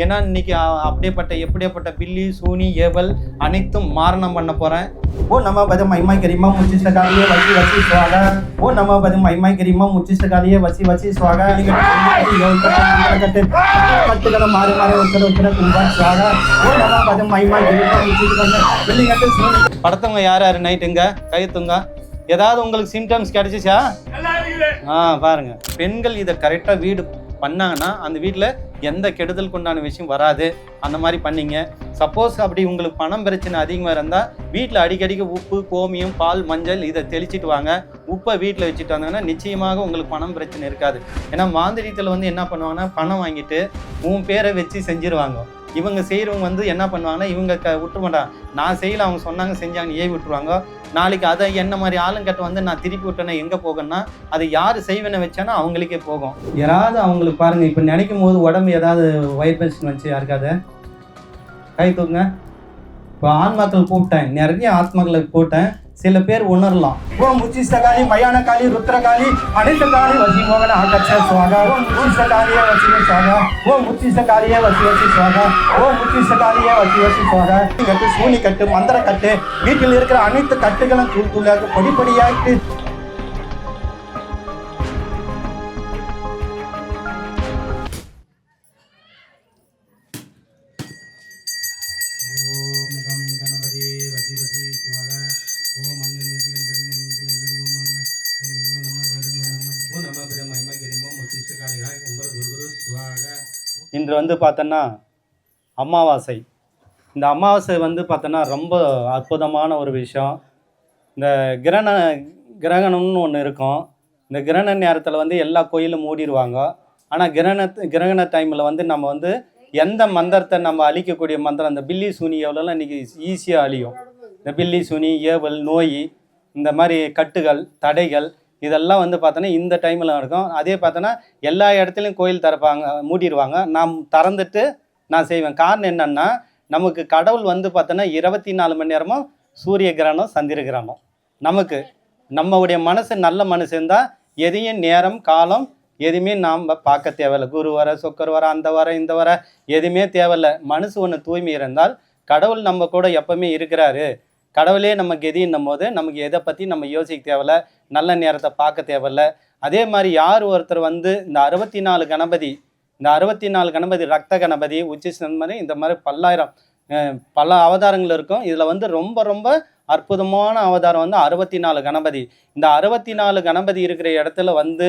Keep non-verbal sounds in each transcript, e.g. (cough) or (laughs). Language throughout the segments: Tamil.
ஏன்னா இன்னைக்கு அப்படியேப்பட்ட எப்படியாப்பட்ட பில்லி சூனி ஏவல் அனைத்தும் மாரணம் பண்ண போகிறேன் ஓ நம்ம பதம் மைமாய் கரிமா முச்சிஷ்ட காலியே வசி வசி சுவாக. ஓ நம்ம பதம் மைமாய் கரிமா முச்சிஷ்ட காலியே வசி வசி சுவாக. கட்டுகளை மாறி மாறி ஒருத்தர் ஒருத்தர் கும்பா சுவாக. ஓ நம்ம பதம் மைமாய் கரிமா வெள்ளிங்கட்டு சூனி. படுத்தவங்க யார் யார்? நைட்டுங்க கைத்துங்க ஏதாவது உங்களுக்கு சிம்டம்ஸ் கிடைச்சிச்சா? ஆ பாருங்க. பெண்கள் இதை கரெக்டாக வீடு பண்ணாங்கன்னா அந்த வீட்டில் எந்த கெடுதலுக்கு உண்டான விஷயம் வராது. அந்த மாதிரி பண்ணீங்க. சப்போஸ் அப்படி உங்களுக்கு பணம் பிரச்சனை அதிகமாக இருந்தால் வீட்டில் அடிக்கடிக்கு உப்பு கோமியம் பால் மஞ்சள் இதை தெளிச்சிட்டு வாங்க. உப்பை வீட்டில் வச்சுட்டு வந்தாங்கன்னா நிச்சயமாக உங்களுக்கு பணம் பிரச்சனை இருக்காது. ஏன்னா மாந்திரியத்தில் வந்து என்ன பண்ணுவாங்கன்னா பணம் வாங்கிட்டு உன் பேரை வச்சு செஞ்சிருவாங்க. இவங்க செய்கிறவங்க வந்து என்ன பண்ணுவாங்கன்னா இவங்க க விட்டுருமாட்டா நான் செய்யல அவங்க சொன்னாங்க செஞ்சாங்க ஏவி விட்டுருவாங்க. நாளைக்கு அதை என்ன மாதிரி ஆளுங்கட்ட வந்து நான் திருப்பி விட்டேன்னா எங்கே போகணும்னா அதை யார் செய்வேன்னு வச்சானோ அவங்களுக்கே போகும். யாராவது அவங்களுக்கு பாருங்கள் இப்போ நினைக்கும் போது உடம்பு ஏதாவது வைப்ரேஷன் வந்துச்சு யாருக்காவது? கை தூக்குங்க. இப்போ ஆன்மாக்கள் கூப்பிட்டேன். நிறைய ஆத்மாக்களை கூப்பிட்டேன் சில பேர் உணரலாம். ஓ உச்சிஷ்டகாலி காளி மயான காளி ருத்ரகாளி அனைத்து காளி வசி மோகன சுவாகா. ஓம் ஓ முச்சிஷ்ட சுவாகா. ஓம் உச்சிஷ்டகாலிய ஓ வசி வசி ஓ முச்சிஷ்ட வசி வசி சுவாக. கட்டு சூனி கட்டு மந்திர கட்டு வீட்டில் இருக்கிற அனைத்து கட்டுகளும் தூள் தூளாக பொடி இன்று வந்து பார்த்தோன்னா அமாவாசை. இந்த அமாவாசை வந்து பார்த்தோன்னா ரொம்ப அற்புதமான ஒரு விஷயம். இந்த கிரண கிரகணம்னு ஒன்று இருக்கும். இந்த கிரகண நேரத்தில் வந்து எல்லா கோயிலும் மூடிடுவாங்க ஆனால் கிரகண கிரகண டைமில் வந்து நம்ம வந்து எந்த மந்திரத்தை நம்ம அழிக்கக்கூடிய மந்திரம்? இந்த பில்லி சூனி எவ்வளோலாம் இன்றைக்கி ஈஸியாக அழியும். இந்த பில்லி சுனி ஏவல் நோய் இந்த மாதிரி கட்டுகள் தடைகள் இதெல்லாம் வந்து பார்த்தோன்னா இந்த டைமில் இருக்கும் அதே பார்த்தோன்னா எல்லா இடத்துலையும் கோயில் திறப்பாங்க மூடிடுவாங்க. நான் திறந்துட்டு நான் செய்வேன். காரணம் என்னென்னா நமக்கு கடவுள் வந்து பார்த்தோன்னா இருபத்தி நாலு மணி நேரமும் சூரிய கிரகணம் சந்திர கிரகணம். நமக்கு நம்மளுடைய மனசு நல்ல மனசு இருந்தால் எதையும் நேரம் காலம் எதுவுமே நாம் பார்க்க தேவையில்ல. குரு வர சொக்கர் வர அந்த வர இந்த வர எதுவுமே தேவையில்ல. மனசு ஒன்று தூய்மை இருந்தால் கடவுள் நம்ம கூட எப்பவுமே இருக்கிறாரு. கடவுளே நம்ம கெதின்னும் போது நமக்கு எதை பற்றி நம்ம யோசிக்க தேவையில்ல நல்ல நேரத்தை பார்க்க தேவையில்ல. அதே மாதிரி யார் ஒருத்தர் வந்து இந்த அறுபத்தி நாலு கணபதி இந்த அறுபத்தி நாலு கணபதி ரத்த கணபதி உச்சி மாதிரி இந்த மாதிரி பல்லாயிரம் பல அவதாரங்கள் இருக்கும். இதில் வந்து ரொம்ப ரொம்ப அற்புதமான அவதாரம் வந்து அறுபத்தி நாலு கணபதி. இந்த அறுபத்தி நாலு கணபதி இருக்கிற இடத்துல வந்து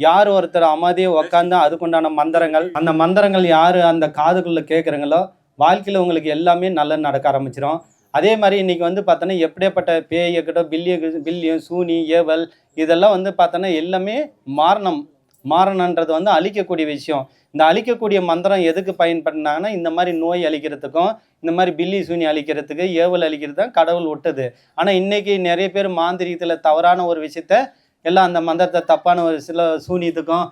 யார் ஒருத்தர் அமைதியை உட்காந்து அதுக்குண்டான மந்திரங்கள் அந்த மந்திரங்கள் யார் அந்த காதுக்குள்ளே கேட்குறாங்களோ வாழ்க்கையில் உங்களுக்கு எல்லாமே நல்ல நடக்க ஆரம்பிச்சிடும் அதே மாதிரி இன்றைக்கி வந்து பார்த்தோன்னா எப்படியாப்பட்ட பேய் இருக்கட்டும் பில்லிய பில்லியம் சூனி ஏவல் இதெல்லாம் வந்து பார்த்தோன்னா எல்லாமே மாரணம். மாரணன்றது வந்து அழிக்கக்கூடிய விஷயம். இந்த அழிக்கக்கூடிய மந்திரம் எதுக்கு பயன்படுத்தினாங்கன்னா இந்த மாதிரி நோய் அழிக்கிறதுக்கும் இந்த மாதிரி பில்லி சூனி அழிக்கிறதுக்கு ஏவல் அழிக்கிறது தான் கடவுள் விட்டது ஆனால் இன்றைக்கி நிறைய பேர் மாந்திரிகத்தில் தவறான ஒரு விஷயத்த எல்லாம் அந்த மந்திரத்தை தப்பான ஒரு சில சூனியத்துக்கும்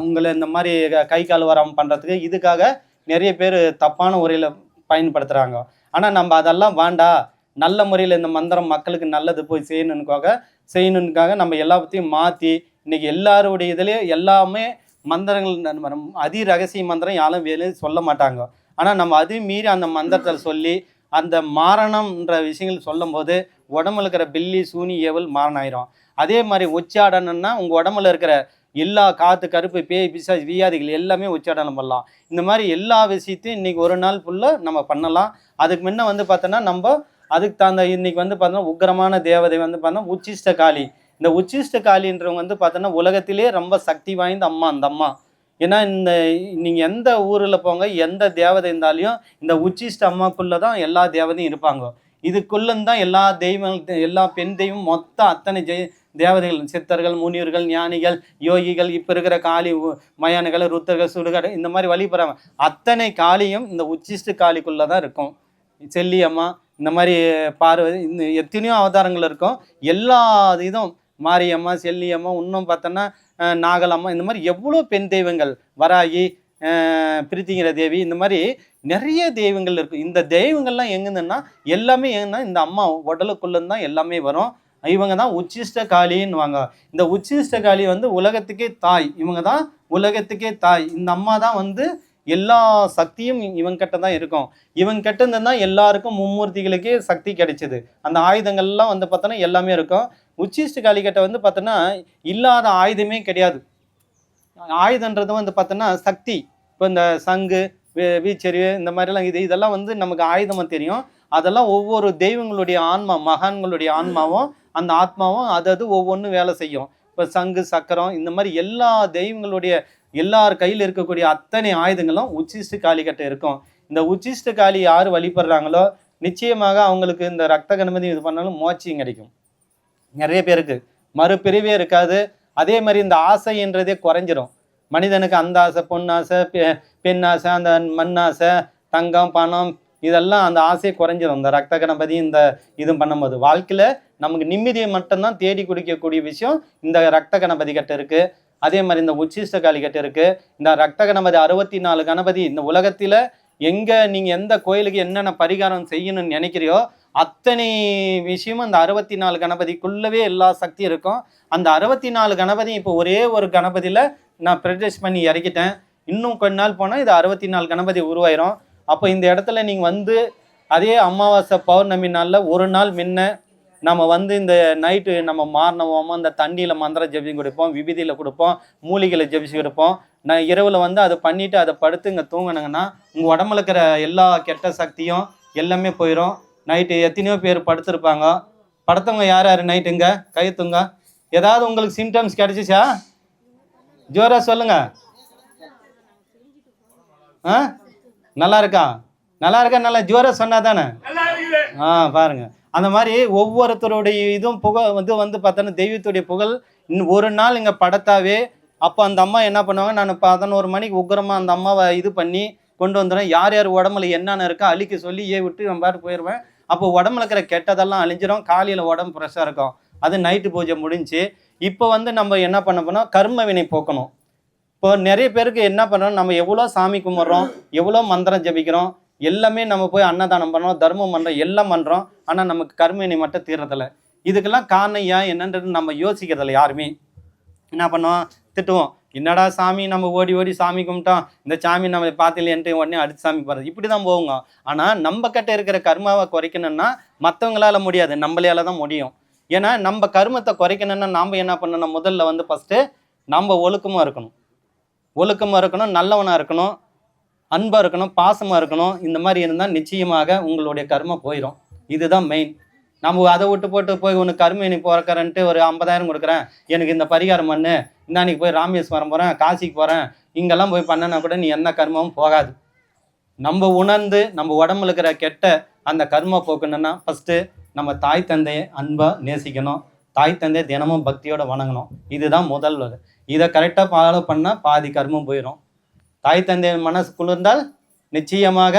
உங்களை இந்த மாதிரி கை கால் வராமல் பண்ணுறதுக்கு இதுக்காக நிறைய பேர் தப்பான முறையில் பயன்படுத்துகிறாங்க ஆனால் நம்ம அதெல்லாம் வேண்டாம் நல்ல முறையில் இந்த மந்திரம் மக்களுக்கு நல்லது போய் செய்யணுனுக்காக செய்யணுனுக்காக நம்ம எல்லாத்தையும் மாற்றி இன்னைக்கு எல்லாருடைய இதுலேயும் எல்லாமே மந்திரங்கள் அதி ரகசிய மந்திரம் யாரும் வேலையும் சொல்ல மாட்டாங்க. ஆனால் நம்ம அதையும் மீறி அந்த மந்திரத்தை சொல்லி அந்த மாரணம்ன்ற விஷயங்கள் சொல்லும்போது உடம்புல இருக்கிற பில்லி சூனி ஏவல் மாரணம் ஆயிரும். அதே மாதிரி உச்சாடனம்னா உங்கள் உடம்புல இருக்கிற எல்லா காற்று கருப்பு பேய் பிசாசு வியாதிகள் எல்லாமே உச்சாடனம் பண்ணலாம். இந்த மாதிரி எல்லா விஷயத்தையும் இன்னைக்கு ஒரு நாள் ஃபுல்லாக நம்ம பண்ணலாம். அதுக்கு முன்ன வந்து பார்த்தோன்னா நம்ம அதுக்கு தகுந்த இன்னைக்கு வந்து பார்த்தோன்னா உக்கிரமான தேவதை வந்து பார்த்தோன்னா உச்சிஷ்ட காளி. இந்த உச்சிஷ்ட காளின்றவங்க வந்து பார்த்தோன்னா உலகத்திலே ரொம்ப சக்தி வாய்ந்த அம்மா அந்த அம்மா. ஏன்னா இந்த நீங்கள் எந்த ஊரில் போங்க எந்த தேவதை இருந்தாலையும் இந்த உச்சிஷ்ட அம்மாக்குள்ளே தான் எல்லா தேவதையும் இருப்பாங்க. இதுக்குள்ளே தான் எல்லா தெய்வம் எல்லா பெண் தெய்வம் மொத்தம் அத்தனை ஜெய தேவதைகள் சித்தர்கள் முனிவர்கள் ஞானிகள் யோகிகள் இப்போ இருக்கிற காளி உ- ருத்தர்கள் சுடுகாடு இந்த மாதிரி வழிபடுறாங்க அத்தனை காளியும் இந்த உச்சிஷ்டு காளிக்குள்ளே தான் இருக்கும். செல்லியம்மா இந்த மாதிரி பார்வதி இந்த எத்தனையோ அவதாரங்கள் இருக்கும். எல்லா இதுவும் மாரியம்மா செல்லியம்மா இன்னும் பார்த்தோன்னா நாகலம்மா இந்த மாதிரி எவ்வளோ பெண் தெய்வங்கள் வராகி பிரித்திங்கிற தேவி இந்த மாதிரி நிறைய தெய்வங்கள் இருக்கும் இந்த தெய்வங்கள்லாம் எங்கேருந்துன்னா எல்லாமே எங்கன்னா இந்த அம்மா உடலுக்குள்ளேருந்து தான் எல்லாமே வரும். இவங்க தான் உச்சிஷ்ட காளின்னுவாங்க இந்த உச்சிஷ்ட காளி வந்து உலகத்துக்கே தாய். இவங்க தான் உலகத்துக்கே தாய். இந்த அம்மா தான் வந்து எல்லா சக்தியும் இவங்கிட்ட தான் இருக்கும். இவங்க கிட்ட இருந்து தான் எல்லாருக்கும் மும்மூர்த்திகளுக்கே சக்தி கிடைச்சிது. அந்த ஆயுதங்கள்லாம் வந்து பார்த்தோன்னா எல்லாமே இருக்கும். உச்சிஷ்ட காளிகிட்ட வந்து பார்த்தோன்னா இல்லாத ஆயுதமே கிடையாது. ஆயுதன்றது வந்து பார்த்தோன்னா சக்தி. இப்போ இந்த சங்கு வீ- வீச்செறிவு இந்த மாதிரிலாம் இது இதெல்லாம் வந்து நமக்கு ஆயுதமாக தெரியும். அதெல்லாம் ஒவ்வொரு தெய்வங்களுடைய ஆன்மா மகான்களுடைய ஆன்மாவும் அந்த ஆத்மாவும் அது அது ஒவ்வொன்றும் வேலை செய்யும். இப்போ சங்கு சக்கரம் இந்த மாதிரி எல்லா தெய்வங்களுடைய எல்லார் கையில் இருக்கக்கூடிய அத்தனை ஆயுதங்களும் உச்சிஷ்ட காளிகிட்ட இருக்கும். இந்த உச்சிஷ்ட காளி யார் வழிபடுறாங்களோ நிச்சயமாக அவங்களுக்கு இந்த ரத்த கணபதி இது பண்ணாலும் மோச்சியும் கிடைக்கும். நிறைய பேருக்கு. மறுபிரிவே இருக்காது. அதே மாதிரி இந்த ஆசைன்றதே குறைஞ்சிரும். மனிதனுக்கு அந்த ஆசை பொன்னாசை பெ- பெண் ஆசை அந்த மண் ஆசை தங்கம் பணம் இதெல்லாம் அந்த ஆசையை குறைஞ்சிரும். இந்த ரத்த கணபதி இந்த இது பண்ணும்போது. வாழ்க்கையில் நமக்கு நிம்மதியை மட்டும்தான் தேடி குடிக்கக்கூடிய விஷயம் இந்த ரத்த கணபதி கிட்ட இருக்கு. அதே மாதிரி இந்த உச்சிஷ்ட காளி கிட்ட இருக்கு. இந்த ரத்த கணபதி அறுபத்தி நாலு கணபதி இந்த உலகத்தில் எங்கே நீங்கள் எந்த கோயிலுக்கு என்னென்ன பரிகாரம் செய்யணும்னு நினைக்கிறியோ அத்தனை விஷயமும் அந்த அறுபத்தி நாலு கணபதிக்குள்ளவே எல்லா சக்தியும் இருக்கும். அந்த அறுபத்தி நாலு கணபதி இப்போ ஒரே ஒரு கணபதியில் நான் ப்ரொடியூஸ் பண்ணி இறக்கிட்டேன். இன்னும் கொஞ்ச நாள் போனால் இது அறுபத்தி நாலு கணபதி உருவாயிரும். அப்போ இந்த இடத்துல நீங்கள் வந்து அதே அமாவாசை பௌர்ணமி நாளில் ஒரு நாள் முன்ன நம்ம வந்து இந்த நைட்டு நம்ம மாறினவோமோ அந்த தண்ணியில் மந்திரம் ஜெபிச்சு கொடுப்போம் விபதியில் கொடுப்போம் மூலிகையில் ஜெபிச்சு கொடுப்போம். நான் இரவில் வந்து அதை பண்ணிவிட்டு அதை படுத்து இங்கே தூங்கினாங்கன்னா உங்கள் உடம்புல இருக்கிற எல்லா கெட்ட சக்தியும் எல்லாமே போயிடும் நைட்டு எத்தனையோ பேர் படுத்திருப்பாங்க. படுத்தவங்க யார் யார் நைட்டுங்க கைத்துங்க ஏதாவது உங்களுக்கு சிம்டம்ஸ் கிடைச்சிச்சா? ஜோரா சொல்லுங்கள் ஆ? நல்லா இருக்கா நல்லா இருக்கா நல்லா ஜோரா சொன்னா தானே ஆ பாருங்க. அந்த மாதிரி ஒவ்வொருத்தருடைய இதுவும் புகழ் வந்து வந்து பார்த்தோன்னா தெய்வத்துடைய புகழ். இன்னும் ஒரு நாள் இங்கே படத்தாவே அப்போ அந்த அம்மா என்ன பண்ணுவாங்க? நான் பதினோரு மணிக்கு உக்கிரமாக அந்த அம்மாவை இது பண்ணி கொண்டு வந்துடுறேன். யார் யார் உடம்புல என்னென்ன இருக்கோ அழிக்க சொல்லி ஏ விட்டு நான் பாட்டு போயிடுவேன். அப்போ உடம்புல இருக்கிற கெட்டதெல்லாம் அழிஞ்சிரும். காலையில் உடம்பு ஃப்ரெஷ்ஷாக இருக்கும். அது நைட்டு பூஜை முடிஞ்சு இப்போ வந்து நம்ம என்ன பண்ண போனால் கர்ம வினை போக்கணும். இப்போ நிறைய பேருக்கு என்ன பண்ணணும் நம்ம எவ்வளோ சாமி கும்பிட்றோம்? எவ்வளோ மந்திரம் ஜபிக்கிறோம்? எல்லாமே நம்ம போய் அன்னதானம் பண்ணுறோம் தர்மம் பண்ணுறோம் எல்லாம் பண்ணுறோம். ஆனால் நமக்கு கர்மவினை மட்டும் தீர்றதில்ல. இதுக்கெல்லாம் காரணம் ஏன்? என்னன்றது நம்ம யோசிக்கிறதில்ல யாருமே. என்ன பண்ணுவோம்? திட்டுவோம். என்னடா சாமி நம்ம ஓடி ஓடி சாமி கும்பிட்டோம். இந்த சாமி நம்ம பார்த்திலேன்ட்டு உடனே அடுத்து சாமி போகிறது இப்படி தான் போவோங்க. ஆனால் நம்ம கிட்ட இருக்கிற கர்மாவை குறைக்கணும்னா மற்றவங்களால முடியாது. நம்மளால தான் முடியும். ஏன்னா நம்ம கர்மத்தை குறைக்கணும்னா நாம் என்ன பண்ணணும்? முதல்ல வந்து ஃபஸ்ட்டு நம்ம ஒழுக்கமாக இருக்கணும். ஒழுக்கமாக இருக்கணும் நல்லவனாக இருக்கணும் அன்பாக இருக்கணும் பாசமாக இருக்கணும் இந்த மாதிரி இருந்தால் நிச்சயமாக உங்களுடைய கர்மம் போயிடும் இதுதான் மெயின் நம்ம அதை விட்டு போட்டு போய் உனக்கு நீ போகிறக்கறன்ட்டு ஒரு ஐம்பதாயிரம் கொடுக்குறேன். எனக்கு இந்த பரிகாரம் பண்ணு. இந்தானிக்கு போய் ராமேஸ்வரம் போகிறேன் காசிக்கு போகிறேன் இங்கெல்லாம் போய் பண்ணனா கூட நீ என்ன கர்மமும் போகாது. நம்ம உணர்ந்து நம்ம உடம்புல இருக்கிற கெட்ட அந்த கர்ம போக்கணுன்னா ஃபஸ்ட்டு நம்ம தாய் தந்தையை அன்பாக நேசிக்கணும். தாய் தந்தை தினமும் பக்தியோட வணங்கணும். இதுதான் முதல் இதை கரெக்டாக ஃபாலோ பண்ணால் பாதி கர்மம் போயிடும் தாய் தந்தை மனசு குளிர்ந்தால் நிச்சயமாக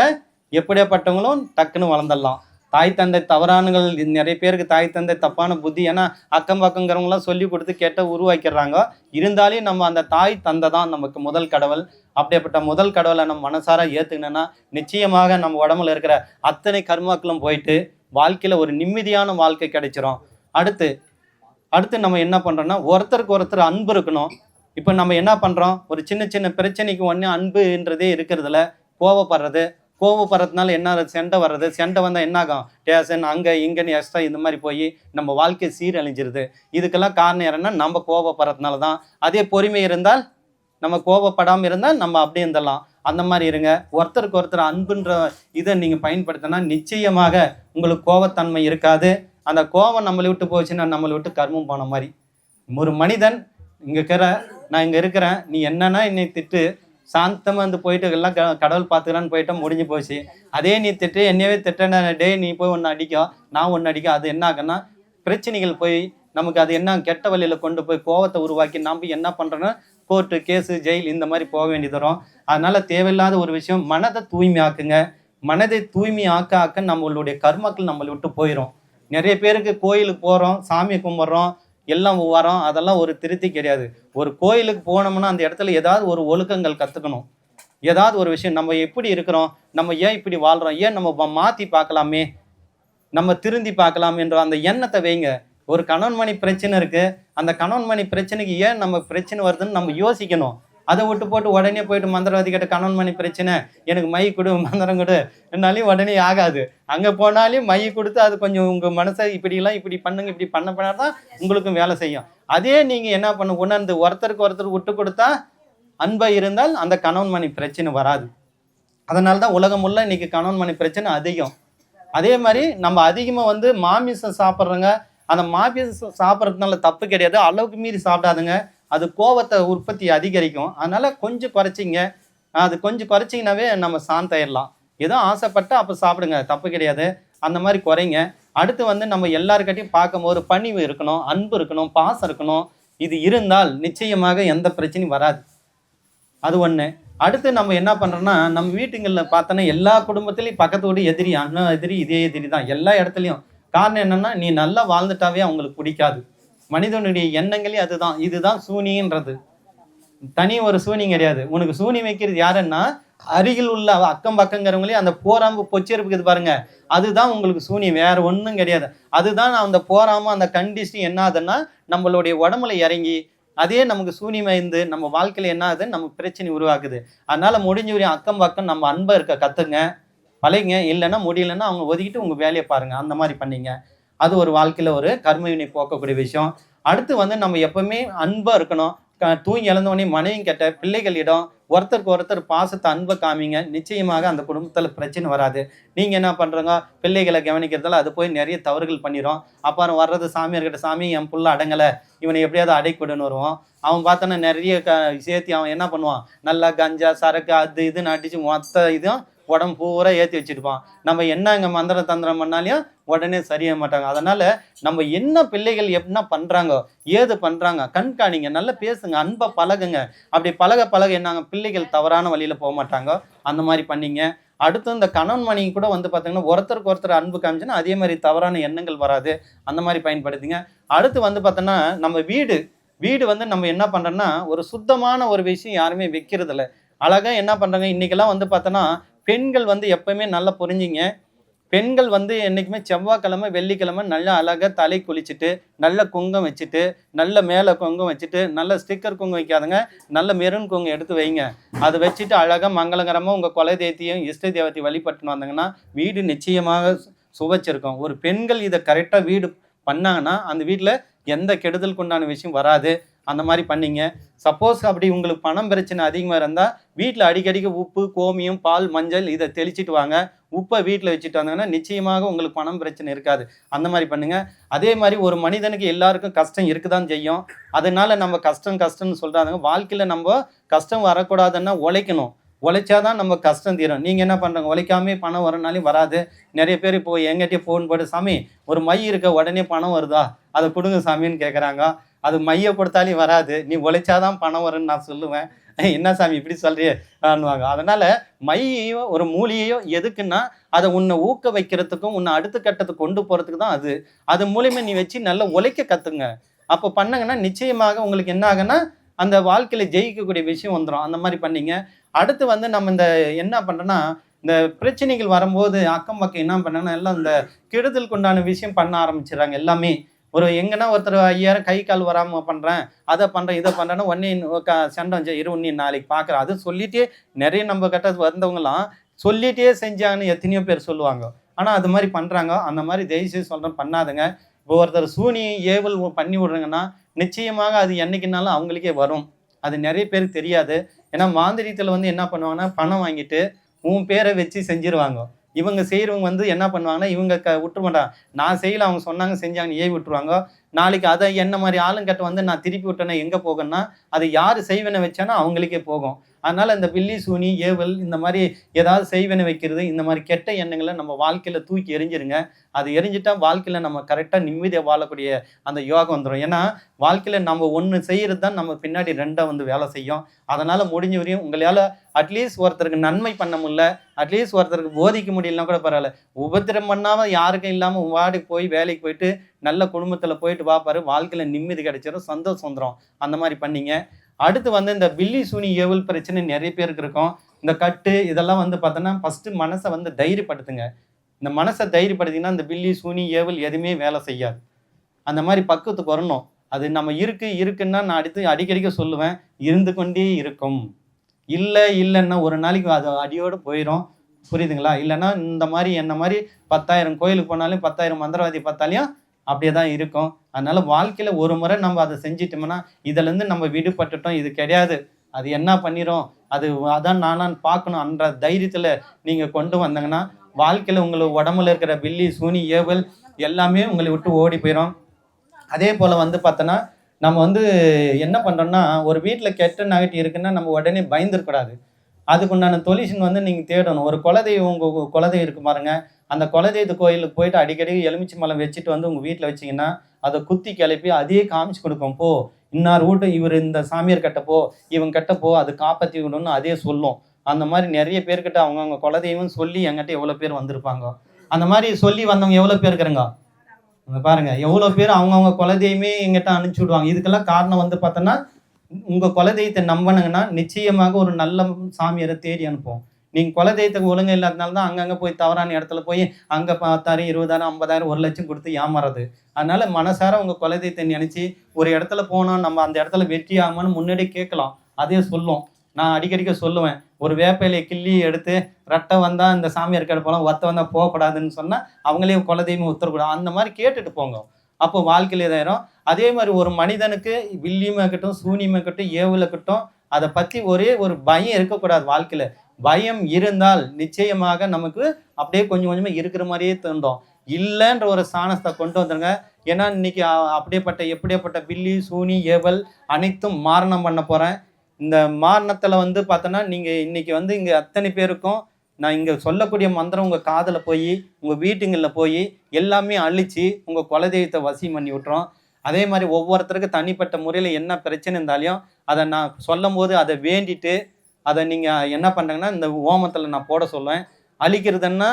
எப்படியாப்பட்டவங்களும் டக்குன்னு வளர்ந்துடலாம். தாய் தந்தை தவறானுகள் நிறைய பேருக்கு தாய் தந்தை தப்பான புத்தி ஏன்னா அக்கம் பக்கங்கிறவங்களாம் சொல்லி கொடுத்து கேட்ட உருவாக்கிடுறாங்க. இருந்தாலும் நம்ம அந்த தாய் தந்தை தான் நமக்கு முதல் கடவுள். அப்படிப்பட்ட முதல் கடவுளை நம்ம மனசார ஏற்றுக்கணுன்னா நிச்சயமாக நம்ம உடம்புல இருக்கிற அத்தனை கர்மாக்களும் போயிட்டு வாழ்க்கையில் ஒரு நிம்மதியான வாழ்க்கை கிடைச்சிரும். அடுத்து அடுத்து நம்ம என்ன பண்ணுறோன்னா ஒருத்தருக்கு ஒருத்தர் அன்பு இருக்கணும். இப்போ நம்ம என்ன பண்ணுறோம் ஒரு சின்ன சின்ன பிரச்சனைக்கு ஒன்று அன்புன்றதே இருக்கிறதுல கோவப்படுறது. கோவப்படுறதுனால என்ன ஆகுது? சண்டை வர்றது. சண்டை வந்தால் என்ன ஆகும்? டேஷன் அங்கே இங்கேன்னு எக்ஸ்ட்ரா இந்த மாதிரி போய் நம்ம வாழ்க்கை சீரழிஞ்சிருது. இதுக்கெல்லாம் காரணம் என்னன்னா நம்ம கோவப்படுறதுனால தான். அதே பொறுமை இருந்தால் நம்ம கோவப்படாமல் இருந்தால் நம்ம அப்படியே இருந்தலாம் அந்த மாதிரி இருங்க. ஒருத்தருக்கு ஒருத்தர் அன்புன்ற இதை நீங்கள் பயன்படுத்தினா நிச்சயமாக உங்களுக்கு கோவத்தன்மை இருக்காது. அந்த கோவம் நம்மளை விட்டு போச்சுன்னா நம்மளை விட்டு கர்மம் போன மாதிரி. ஒரு மனிதன் இங்கே இருக்கிற நான் இங்கே இருக்கிறேன் நீ என்னன்னா என்னை திட்டு சாந்தமாக வந்து போயிட்டு எல்லாம் க- கடவுள் பார்த்துக்கிறான்னு போயிட்டா முடிஞ்சு போச்சு. அதே நீ திட்டு என்னையவே திட்டன டே நீ போய் ஒன்று அடிக்கும் நான் ஒன்று அடிக்கும் அது என்ன ஆகுன்னா பிரச்சனைகள் போய் நமக்கு அது என்ன கெட்ட வழியில் கொண்டு போய் கோவத்தை உருவாக்கி நாம் என்ன பண்ணுறோன்னா கோர்ட்டு கேஸு ஜெயில் இந்த மாதிரி போக வேண்டியது வரும். அதனால் தேவையில்லாத ஒரு விஷயம் மனதை தூய்மையாக்குங்க. மனதை தூய்மை ஆக்க ஆக்க நம்மளுடைய கர்மக்கள் நம்மளை விட்டு போயிடும் நிறைய பேருக்கு கோயிலுக்கு போகிறோம் சாமி கும்பிட்றோம் எல்லாம் வரோம் அதெல்லாம் ஒரு திருப்தி கிடையாது. ஒரு கோயிலுக்கு போனோம்னா அந்த இடத்துல ஏதாவது ஒரு ஒழுக்கங்கள் கற்றுக்கணும் ஏதாவது ஒரு விஷயம் நம்ம எப்படி இருக்கிறோம் நம்ம ஏன் இப்படி வாழ்கிறோம் ஏன் நம்ம மாற்றி பார்க்கலாமே நம்ம திருந்தி பார்க்கலாம் என்ற அந்த எண்ணத்தை வைங்க. ஒரு கணவன் மணி பிரச்சனை இருக்குது அந்த கணவன் மணி பிரச்சனைக்கு ஏன் நம்ம பிரச்சனை வருதுன்னு நம்ம யோசிக்கணும். அதை விட்டு போட்டு உடனே போயிட்டு மந்திரவாதி கிட்ட கணவன் மணி பிரச்சனை எனக்கு மை கொடு மந்திரம் கொடு என்னாலையும் உடனே ஆகாது. அங்கே போனாலும் மை கொடுத்து அது கொஞ்சம் உங்கள் மனசை இப்படிலாம் இப்படி பண்ணுங்க இப்படி பண்ண பண்ணால் தான் உங்களுக்கும் வேலை செய்யும். அதே நீங்கள் என்ன பண்ண உணர்ந்து ஒருத்தருக்கு ஒருத்தர் விட்டு கொடுத்தா அன்பை இருந்தால் அந்த கணவன் மணி பிரச்சனை வராது. அதனால தான் உலகம் உள்ள இன்னைக்கு கணவன் மணி பிரச்சனை அதிகம். அதே மாதிரி நம்ம அதிகமாக வந்து மாமிசம் சாப்பிட்றோங்க. அந்த மாமிசம் சாப்பிட்றதுனால தப்பு கிடையாது. அளவுக்கு மீறி சாப்பிடாதுங்க. அது கோவத்தை உற்பத்தி அதிகரிக்கும். அதனால கொஞ்சம் குறைச்சிங்க. அது கொஞ்சம் குறைச்சிங்கனாவே நம்ம சாந்தாயிடலாம் ஏதோ ஆசைப்பட்டா அப்போ சாப்பிடுங்க. தப்பு கிடையாது. அந்த மாதிரி குறைங்க. அடுத்து வந்து நம்ம எல்லாருக்கிட்டையும் பார்க்கும்போது பணிவு இருக்கணும் அன்பு இருக்கணும் பாசம் இருக்கணும். இது இருந்தால் நிச்சயமாக எந்த பிரச்சனையும் வராது. அது ஒன்று அடுத்து நம்ம என்ன பண்ணுறோன்னா நம்ம வீட்டுங்களில் பார்த்தோன்னா எல்லா குடும்பத்துலேயும் பக்கத்து வீடு எதிரி அண்ணன் எதிரி இதே எதிரி தான். எல்லா இடத்துலையும். காரணம் என்னென்னா நீ நல்லா வாழ்ந்துட்டாவே அவங்களுக்கு பிடிக்காது. மனிதனுடைய எண்ணங்களே அதுதான். இதுதான் சூனின்றது. தனி ஒரு சூனியம் கிடையாது. உனக்கு சூனியம் வைக்கிறது யாருன்னா அருகில் உள்ள அக்கம் பக்கங்கிறவங்களே அந்த போராம்பு பொச்சிருப்புக்குது பாருங்க. அதுதான் உங்களுக்கு சூனியம் வேற ஒன்றும் கிடையாது. அதுதான் அந்த போராம அந்த கண்டிஷன் என்ன ஆகுதுன்னா நம்மளுடைய உடம்புல இறங்கி அதே நமக்கு சூனியமாயிருந்து நம்ம வாழ்க்கையில என்ன ஆகுது நம்ம பிரச்சனை உருவாக்குது. அதனால முடிஞ்ச வரையும் அக்கம் பக்கம் நம்ம அன்பை இருக்க கத்துங்க. பழகுங்க. இல்லைன்னா முடியலன்னா அவங்க ஒதுக்கிட்டு உங்க வேலையை பாருங்க. அந்த மாதிரி பண்ணீங்க. அது ஒரு வாழ்க்கையில் ஒரு கர்மவினை போக்கக்கூடிய விஷயம். அடுத்து வந்து நம்ம எப்பவுமே அன்பாக இருக்கணும். தூங்கி இழந்தவொடனே மனைவி கேட்ட பிள்ளைகளிடம் ஒருத்தருக்கு ஒருத்தர் பாசத்தை அன்பை காமிங்க. நிச்சயமாக அந்த குடும்பத்தில் பிரச்சனை வராது. நீங்கள் என்ன பண்ணுறங்க பிள்ளைகளை கவனிக்கிறதால அது போய் நிறைய தவறுகள் பண்ணிடும் அப்புறம் வர்றது சாமியார்கிட்ட சாமி என் புள்ள அடங்கலை. இவனை எப்படியாவது அடைக்கூடன்னு வருவான் அவன் பார்த்தோன்னா நிறைய க சேர்த்து அவன் என்ன பண்ணுவான்? நல்லா கஞ்சா சரக்கு அது இதுன்னு அடித்து மொத்த இதுவும் உடம்பு பூரா ஏற்றி வச்சிருப்பான். நம்ம என்ன இங்கே மந்திர தந்திரம் பண்ணாலையும் உடனே சரியாக மாட்டாங்க. அதனால நம்ம என்ன பிள்ளைகள் என்ன பண்றாங்க ஏது பண்றாங்க கண்காணிங்க நல்லா பேசுங்க அன்பை பழகுங்க. அப்படி பழக பழக என்னங்க பிள்ளைகள் தவறான வழியில போக மாட்டாங்க. அந்த மாதிரி பண்ணீங்க. அடுத்து இந்த கணவன் மணிக்கு கூட வந்து பார்த்தீங்கன்னா ஒருத்தருக்கு ஒருத்தர் அன்பு காமிச்சுன்னா அதே மாதிரி தவறான எண்ணங்கள் வராது. அந்த மாதிரி பயன்படுத்திங்க. அடுத்து வந்து பார்த்தோன்னா நம்ம வீடு. வீடு வந்து நம்ம என்ன பண்ணுறோன்னா ஒரு சுத்தமான ஒரு விஷயம் யாருமே வைக்கிறது இல்லை அழகாக என்ன பண்ணுறாங்க இன்றைக்கெல்லாம் வந்து பார்த்தோன்னா பெண்கள் வந்து எப்பவுமே நல்லா புரிஞ்சுங்க. பெண்கள் வந்து என்றைக்குமே செவ்வாய்க்கிழமை வெள்ளிக்கிழமை நல்லா அழகாக தலை குளிச்சுட்டு நல்ல குங்கம் வச்சுட்டு நல்ல மேலே குங்கம் வச்சுட்டு நல்ல ஸ்டிக்கர் குங்கம் வைக்காதுங்க. நல்ல மெரூன் குங்கம் எடுத்து வைங்க. அதை வச்சுட்டு அழகாக மங்களகரமாக உங்கள் குல தேத்தியும் இஷ்ட தேவத்தை வழிபட்டுன்னு வந்தாங்கன்னா வீடு நிச்சயமாக சுவைச்சிருக்கும். ஒரு பெண்கள் இதை கரெக்டாக வீடு பண்ணாங்கன்னா அந்த வீட்டில் எந்த கெடுதலுக்கு உண்டான விஷயம் வராது. அந்த மாதிரி பண்ணீங்க. சப்போஸ் அப்படி உங்களுக்கு பணம் பிரச்சனை அதிகமாக இருந்தால் வீட்டில் அடிக்கடிக்கு உப்பு கோமியம் பால் மஞ்சள் இதை தெளிச்சிட்டு வாங்க. உப்பை வீட்டில் வச்சுட்டு வந்தாங்கன்னா நிச்சயமாக உங்களுக்கு பணம் பிரச்சனை இருக்காது. அந்த மாதிரி பண்ணுங்க. அதே மாதிரி ஒரு மனிதனுக்கு எல்லாருக்கும் கஷ்டம் இருக்குதான் செய்யும். அதனால நம்ம கஷ்டம் கஷ்டம்னு சொல்கிறாங்க வாழ்க்கையில் நம்ம கஷ்டம் வரக்கூடாதுன்னா உழைக்கணும். உழைச்சாதான் நம்ம கஷ்டம் தீரும். நீங்கள் என்ன பண்ணுறங்க உழைக்காமே பணம் வரனாலையும் வராது. நிறைய பேர் இப்போ எங்கிட்டே ஃபோன் போட்டு சாமி ஒரு மை இருக்க உடனே பணம் வருதா? அதை கொடுங்க சாமின்னு கேட்குறாங்க அது மையை வராது. நீ உழைச்சாதான் பணம் வரும்னு நான் சொல்லுவேன். (laughs) என்ன சாமி இப்படி சொல்றியே? அதனால மையையோ ஒரு மூலியையோ எதுக்குன்னா அதை உன்னை ஊக்க வைக்கிறதுக்கும் உன்னை அடுத்த கட்டத்துக்கு கொண்டு போறதுக்கு தான் அது. அது மூலியமா நீ வச்சு நல்லா உழைக்க கத்துங்க. அப்போ பண்ணுங்கன்னா நிச்சயமாக உங்களுக்கு என்ன ஆகுன்னா அந்த வாழ்க்கையில ஜெயிக்கக்கூடிய விஷயம் வந்துடும் அந்த மாதிரி பண்ணீங்க. அடுத்து வந்து நம்ம இந்த என்ன பண்றோம்னா இந்த பிரச்சனைகள் வரும்போது அக்கம் பக்கம் என்ன பண்ணாங்கன்னா எல்லாம் இந்த கெடுதலுக்கு உண்டான விஷயம் பண்ண ஆரம்பிச்சிடுறாங்க எல்லாமே. ஒரு எங்கன்னா ஒருத்தர் ஐயாயிரம் கை கால் வராம பண்றேன் அதை பண்றேன் இதை பண்றேன்னு ஒன்னே சண்டை வந்து இரு நீ நாளைக்கு பார்க்குறேன் அது சொல்லிட்டே நிறைய நம்ம கிட்ட வந்தவங்கலாம் சொல்லிட்டே செஞ்சாங்கன்னு எத்தனையோ பேர் சொல்லுவாங்க. ஆனா அது மாதிரி பண்றாங்க. அந்த மாதிரி தயவுசெய்து சொல்றேன் பண்ணாதுங்க. இப்போ ஒருத்தர் சூனி ஏவல் பண்ணி விடுறாங்கன்னா நிச்சயமாக அது என்னைக்குனாலும் அவங்களுக்கே வரும். அது நிறைய பேருக்கு தெரியாது. ஏன்னா மாந்திரியத்தில் வந்து என்ன பண்ணுவாங்கன்னா பணம் வாங்கிட்டு உன் பேரை வச்சு செஞ்சிருவாங்க. இவங்க செய்கிறவங்க வந்து என்ன பண்ணுவாங்கன்னா இவங்க க விட்டுற நான் செய்யல அவங்க சொன்னாங்க செஞ்சாங்க ஏவி விட்டுருவாங்க. நாளைக்கு அதை என்ன மாதிரி ஆளுங்கட்ட வந்து நான் திருப்பி விட்டேன்னா எங்கே போகணும்னா அதை யார் செய்வனை வச்சானோ அவங்களுக்கே போகும். அதனால் இந்த பில்லி சூனி ஏவல் இந்த மாதிரி ஏதாவது செய்வனை வைக்கிறது இந்த மாதிரி கெட்ட எண்ணங்களை நம்ம வாழ்க்கையில் தூக்கி எரிஞ்சிருங்க அது எரிஞ்சிட்டா வாழ்க்கையில் நம்ம கரெக்டாக நிம்மதியாக வாழக்கூடிய அந்த யோகம் வந்துடும் ஏன்னா வாழ்க்கையில் நம்ம ஒன்று செய்கிறது தான் நம்ம பின்னாடி ரெண்டாக வந்து வேலை செய்யும். அதனால் முடிஞ்ச வரையும் உங்களால் அட்லீஸ்ட் ஒருத்தருக்கு நன்மை பண்ண முடியல அட்லீஸ்ட் ஒருத்தருக்கு போதிக்க முடியலன்னா கூட பரவாயில்ல. உபத்திரம் பண்ணாமல் யாருக்கும் இல்லாமல் வாடி போய் வேலைக்கு போயிட்டு நல்ல குடும்பத்தில் போயிட்டு வாப்பாரு வாழ்க்கையில் நிம்மதி கிடைச்சிடும் சந்தோஷம் வந்துடும் அந்த மாதிரி பண்ணீங்க. அடுத்து வந்து இந்த பில்லி சூனி ஏவல் பிரச்சனை நிறைய பேருக்கு இருக்கும். இந்த கட்டு இதெல்லாம் வந்து பார்த்தோன்னா ஃபஸ்ட்டு மனசை வந்து தைரியப்படுத்துங்க. இந்த மனசை தைரியப்படுத்திங்கன்னா இந்த பில்லி சூனி ஏவல் எதுவுமே வேலை செய்யாது. அந்த மாதிரி பக்குவத்துக்கு வரணும். அது நம்ம இருக்கு இருக்குன்னா நான் அடுத்து அடிக்கடிக்க சொல்லுவேன் இருந்து கொண்டே இருக்கும். இல்லை இல்லைன்னா ஒரு நாளைக்கு அது அடியோடு போயிடும் புரியுதுங்களா? இல்லைன்னா இந்த மாதிரி என்ன மாதிரி பத்தாயிரம் கோயிலுக்கு போனாலும் பத்தாயிரம் மந்திரவாதி பார்த்தாலையும் அப்படியே தான் இருக்கும். அதனால வாழ்க்கையில ஒரு முறை நம்ம அதை செஞ்சிட்டோம்னா இதுலேருந்து நம்ம விடுபட்டுட்டோம். இது கிடையாது. அது என்ன பண்ணிரும்? அது அதான் நானான் பார்க்கணும் அன்ற தைரியத்தில் நீங்கள் கொண்டு வந்தீங்கன்னா வாழ்க்கையில் உங்களுக்கு உடம்புல இருக்கிற பில்லி சூனி ஏவல் எல்லாமே உங்களை விட்டு ஓடி போயிடும் அதே போல் வந்து பார்த்தோன்னா நம்ம வந்து என்ன பண்ணுறோம்னா ஒரு வீட்டில் கெட்ட நகட்டி இருக்குன்னா நம்ம உடனே பயந்துருக்கூடாது அதுக்குண்டான தொலிஷன் வந்து நீங்கள் தேடணும். ஒரு குலதெய்வம் உங்கள் குலதெய்வம் இருக்கு பாருங்க. அந்த குலதெய்வ கோயிலுக்கு போயிட்டு அடிக்கடி எலுமிச்சி மலம் வச்சுட்டு வந்து உங்கள் வீட்டில் வச்சிங்கன்னா அதை குத்தி கிளப்பி அதையே காமிச்சு கொடுக்கும். போ இன்னார் வீட்டு இவர் இந்த சாமியார் கட்டப்போ போ இவன் போ அது காப்பாற்றி விடணும்னு அதே சொல்லும். அந்த மாதிரி நிறைய பேர்கிட்ட அவங்கவுங்க குலதெய்வம் சொல்லி என்கிட்ட எவ்வளோ பேர் வந்திருப்பாங்க? அந்த மாதிரி சொல்லி வந்தவங்க எவ்வளோ பேர் இருக்கிறாங்க பாருங்க எவ்வளோ பேர் அவங்கவுங்க குலதெய்வமே எங்கிட்ட அனுப்பிச்சி விடுவாங்க. இதுக்கெல்லாம் காரணம் வந்து பார்த்தோன்னா உங்கள் குலதெய்வத்தை நம்பினுங்கன்னா நிச்சயமாக ஒரு நல்ல சாமியாரை தேடி அனுப்புவோம். நீங்கள் குலதெய்வத்துக்கு ஒழுங்கு இல்லாதனால தான் அங்கங்கே போய் தவறான இடத்துல போய் அங்கே பத்தாயிரம் இருபதாயிரம் ஐம்பதாயிரம் ஒரு லட்சம் கொடுத்து ஏமாறது. அதனால மனசார உங்கள் குலதெய்வத்தை நினச்சி ஒரு இடத்துல போனோம் நம்ம அந்த இடத்துல வெற்றி ஆகுமான்னு முன்னாடி கேட்கலாம். அதே சொல்லும். நான் அடிக்கடிக்க சொல்லுவேன். ஒரு வேப்பையிலையை கிள்ளி எடுத்து ரெட்டை வந்தால் இந்த சாமியார் கடை போகலாம் ஒத்த வந்தால் போகக்கூடாதுன்னு சொன்னால் அவங்களே குலதெய்வம் உத்தரக்கூடாது அந்த மாதிரி கேட்டுட்டு போங்க. அப்போ வாழ்க்கையில் இதாயிரும். அதே மாதிரி ஒரு மனிதனுக்கு வில்லியமாக இருக்கட்டும் சூனியமாக இருக்கட்டும் ஏவல் இருக்கட்டும் அதை பற்றி ஒரே ஒரு பயம் இருக்கக்கூடாது வாழ்க்கையில். பயம் இருந்தால் நிச்சயமாக நமக்கு அப்படியே கொஞ்சம் கொஞ்சமாக இருக்கிற மாதிரியே தோன்றும். இல்லைன்ற ஒரு சாணத்தை கொண்டு வந்துருங்க. ஏன்னா இன்னைக்கு அப்படியேப்பட்ட எப்படியேப்பட்ட பில்லி சூனி ஏவல் அனைத்தும் மாரணம் பண்ண போகிறேன் இந்த மாரணத்தில் வந்து பார்த்தோன்னா நீங்கள் இன்னைக்கு வந்து இங்கே அத்தனை பேருக்கும் நான் இங்கே சொல்லக்கூடிய மந்திரம் உங்கள் காதில் போய் உங்கள் வீட்டுங்களில் போய் எல்லாமே அழிச்சு உங்கள் குலதெய்வத்தை வசியம் பண்ணி விட்டுரும் அதே மாதிரி ஒவ்வொருத்தருக்கு தனிப்பட்ட முறையில் என்ன பிரச்சனை இருந்தாலையும் அதை நான் சொல்லும் போது அதை வேண்டிட்டு அதை நீங்கள் என்ன பண்ணுறீங்கன்னா இந்த ஓமத்தில் நான் போட சொல்லுவேன் அழிக்கிறதுன்னா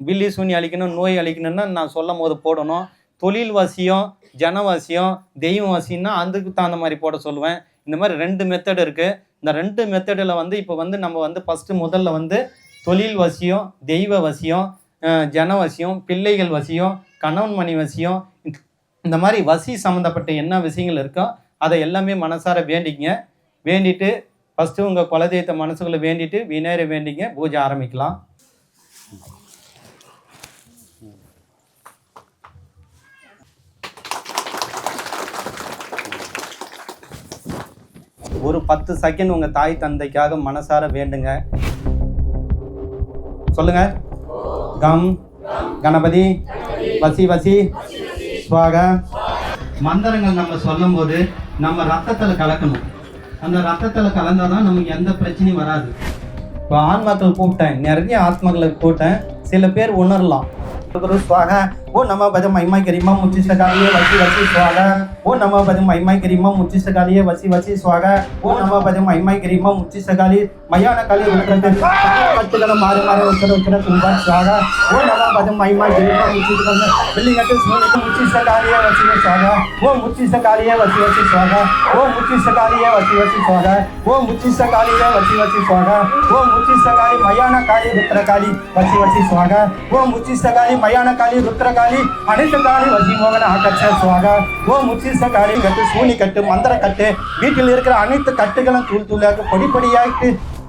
பில்லி சூனி அழிக்கணும் நோய் அழிக்கணும்னா நான் சொல்லும் போது போடணும். தொழில் வசியம் ஜனவசியம் தெய்வ வாசியம்னா அதுக்கு தகுந்த மாதிரி போட சொல்லுவேன். இந்த மாதிரி ரெண்டு மெத்தட் இருக்குது இந்த ரெண்டு மெத்தடில் வந்து இப்போ வந்து நம்ம வந்து ஃபஸ்ட்டு முதல்ல வந்து தொழில் வசியம் தெய்வ வசியம் ஜனவசியம் பிள்ளைகள் வசியம் கணவன் மணி வசியம் இந்த- இந்த மாதிரி வசி சம்மந்தப்பட்ட என்ன விஷயங்கள் இருக்கோ அதை எல்லாமே மனசார வேண்டிக்கங்க. வேண்டிட்டு ஃபஸ்ட்டு உங்கள் குலதெய்வத்தை மனசுக்குள்ளே வேண்டிட்டு விநாயகரை வேண்டிங்க பூஜை ஆரம்பிக்கலாம். ஒரு பத்து செகண்ட் உங்கள் தாய் தந்தைக்காக மனசார வேண்டுங்க. சொல்லுங்க. கம். கணபதி. வசி வசி. சுவாக. மந்திரங்கள் நம்ம சொல்லும்போது நம்ம ரத்தத்தில் கலக்கணும். அந்த ரத்தத்தில் கலந்தாதான் நமக்கு எந்த பிரச்சனையும் வராது. இப்போ ஆன்மாக்கள் கூப்பிட்டேன். நிறைய ஆத்மாக்களை கூப்பிட்டேன். சில பேர் உணரலாம். சுவாக. ஓ நம பத மைமை கரிமா முச்சிஷ்டகாலியே வசி வசி சுவாக ஓ நம பத மைமை கரிமா முச்சிஷ்டகாலியே வசி வசி சுவாக ஓ நம பத மைமை கரிமா முச்சிஷ்டகாலி மயான காலி ருத்ரத்தில் கட்டுகளை மாறி மாறி உத்தர உத்தர கும்பா சுவாக ஓ நம பத மைமை கரிமா முச்சிஷ்டகாலி வெள்ளிங்கட்டு சூனிக்கு முச்சிஷ்டகாலியே வசி வசி சுவாக ஓ முச்சிஷ்டகாலியே வசி வசி சுவாக ஓ முச்சிஷ்டகாலியே வசி வசி சுவாக ஓ முச்சிஷ்டகாலியே வசி வசி சுவாக ஓ முச்சிஷ்டகாலி மயான காலி ருத்ரகாலி வசி வசி சுவாக ஓ முச்சிஷ்டகாலி மயான காலி ருத்ரகாலி அனைத்து காலி வசி மோகன ஆகச்ச சுவாக ஓ காரியம் கட்டு சூனி கட்டு மந்திர கட்டு வீட்டில் இருக்கிற அனைத்து கட்டுகளும் தூள் தூளாக பொடி